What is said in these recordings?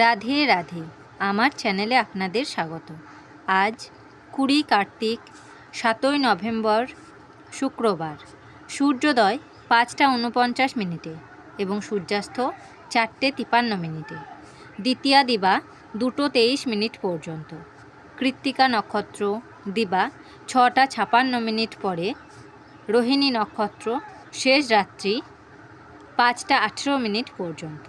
রাধে রাধে। আমার চ্যানেলে আপনাদের স্বাগত। আজ কুড়ি কার্তিক, সাতই নভেম্বর, শুক্রবার। সূর্যোদয় পাঁচটা উনপঞ্চাশ মিনিটে এবং সূর্যাস্ত চারটে তিপান্ন মিনিটে। দ্বিতীয়া দিবা দুটো তেইশ মিনিট পর্যন্ত। কৃত্তিকা নক্ষত্র দিবা ছটা ছাপান্ন মিনিট পরে। রোহিণী নক্ষত্র শেষ রাত্রি পাঁচটা আঠেরো মিনিট পর্যন্ত।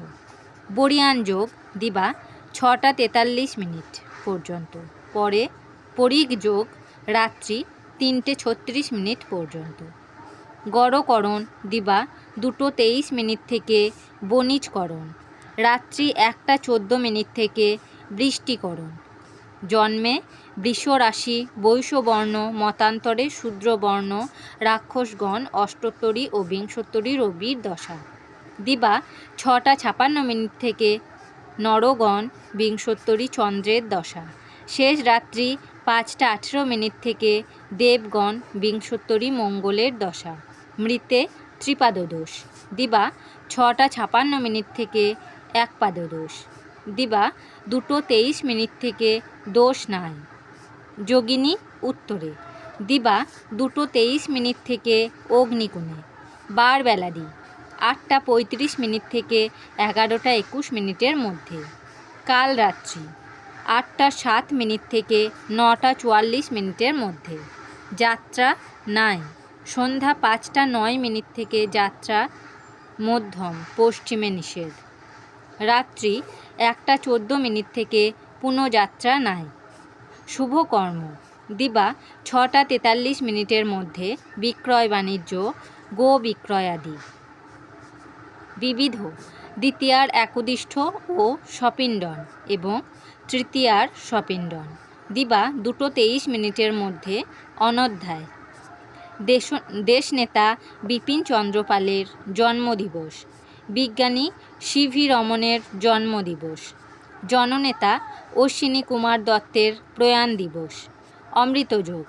বরিয়ান যোগ দিবা ছটা তেতাল্লিশ মিনিট পর্যন্ত। পরে পরিগ যোগ রাত্রি তিনটে ছত্রিশ মিনিট পর্যন্ত। গড়করণ দিবা দুটো তেইশ মিনিট থেকে বণিজকরণ। রাত্রি একটা চোদ্দ মিনিট থেকে বৃষ্টিকরণ। জন্মে বৃষ রাশি বৈশ্যবর্ণ মতান্তরে শূদ্রবর্ণ রাক্ষসগণ অষ্টোত্তরী ও বিংশোত্তরী রবির দশা। দিবা ছটা ছাপান্ন মিনিট থেকে নরগণ বিংশোত্তরী চন্দ্রের দশা। শেষ রাত্রি পাঁচটা আঠেরো মিনিট থেকে দেবগণ বিংশোত্তরী মঙ্গলের দশা। মৃতে ত্রিপাদদোষ। দিবা ছটা ছাপান্ন মিনিট থেকে এক পাদদোষ দিবা দুটো তেইশ মিনিট থেকে দোষ নাই। যোগিনী উত্তরে। দিবা দুটো তেইশ মিনিট থেকে অগ্নিকুণে। বার বেলাদি আটটা পঁয়ত্রিশ মিনিট থেকে এগারোটা একুশ মিনিটের মধ্যে। কাল রাত্রি আটটা সাত মিনিট থেকে নটা চুয়াল্লিশ মিনিটের মধ্যে। যাত্রা নাই। সন্ধ্যা পাঁচটা নয় মিনিট থেকে যাত্রা মধ্যম, পশ্চিমে নিষেধ। রাত্রি একটা চোদ্দ মিনিট থেকে পুনঃযাত্রা নাই। শুভ কর্ম। দিবা ছটা তেতাল্লিশ মিনিটের মধ্যে বিক্রয় বাণিজ্য, গো বিক্রয়াদি। বিবিধ, দ্বিতীয়ার একদিষ্ঠ ও সপিণ্ডন এবং তৃতীয়ার সপিণ্ডন। দিবা দুটো তেইশ মিনিটের মধ্যে অনধ্যায়। দেশ, দেশনেতা বিপিন চন্দ্রপালের জন্মদিবস। বিজ্ঞানী সিভি রমনের জন্মদিবস। জননেতা অশ্বিনী কুমার দত্তের প্রয়াণ দিবস। অমৃতযোগ।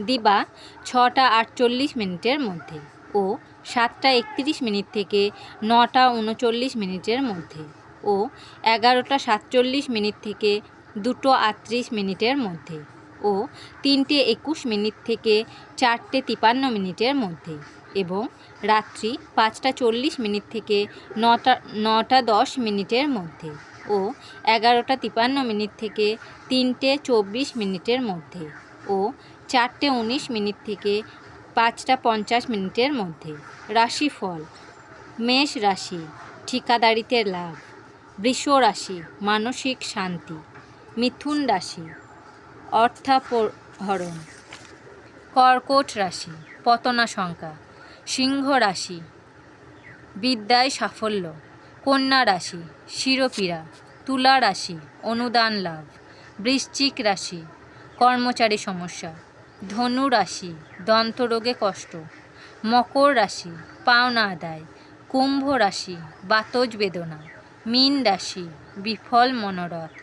দিবা ছটা আটচল্লিশ মিনিটের মধ্যে। ও সাতটা একত্রিশ মিনিট থেকে নটা উনচল্লিশ মিনিটের মধ্যে ও এগারোটা সাতচল্লিশ মিনিট থেকে দুটো আটত্রিশ মিনিটের মধ্যে ও তিনটে একুশ মিনিট থেকে চারটে তিপান্ন মিনিটের মধ্যে এবং রাত্রি পাঁচটা চল্লিশ মিনিট থেকে নটা নটা দশ মিনিটের মধ্যে ও এগারোটা তিপান্ন মিনিট থেকে তিনটে চব্বিশ মিনিটের মধ্যে ও চারটে উনিশ মিনিট থেকে পাঁচটা পঞ্চাশ মিনিটের মধ্যে। রাশিফল, মেষ রাশি, ঠিকাদারিতে লাভ। বৃষ রাশি, মানসিক শান্তি। মিথুন রাশি, অর্থাপহরণ। কর্কট রাশি, পতনাশঙ্কা। সিংহ রাশি, বিদ্যায় সাফল্য। কন্যা রাশি, শিরোপীড়া। তুলা রাশি, অনুদান লাভ। বৃশ্চিক রাশি, কর্মচারী সমস্যা। ধনু রাশি দন্তরোগে কষ্ট, মকর রাশি, পাওনা আদায়, কুম্ভ রাশি, বাতজ বেদনা, মীন রাশি, বিফল মনোরথ।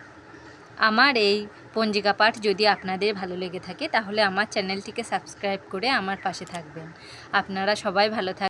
আমার এই পঞ্জিকা পাঠ যদি আপনাদের ভালো লেগে থাকে, তাহলে আমার চ্যানেলটিকে সাবস্ক্রাইব করে আমার পাশে থাকবেন। আপনারা সবাই ভালো থাক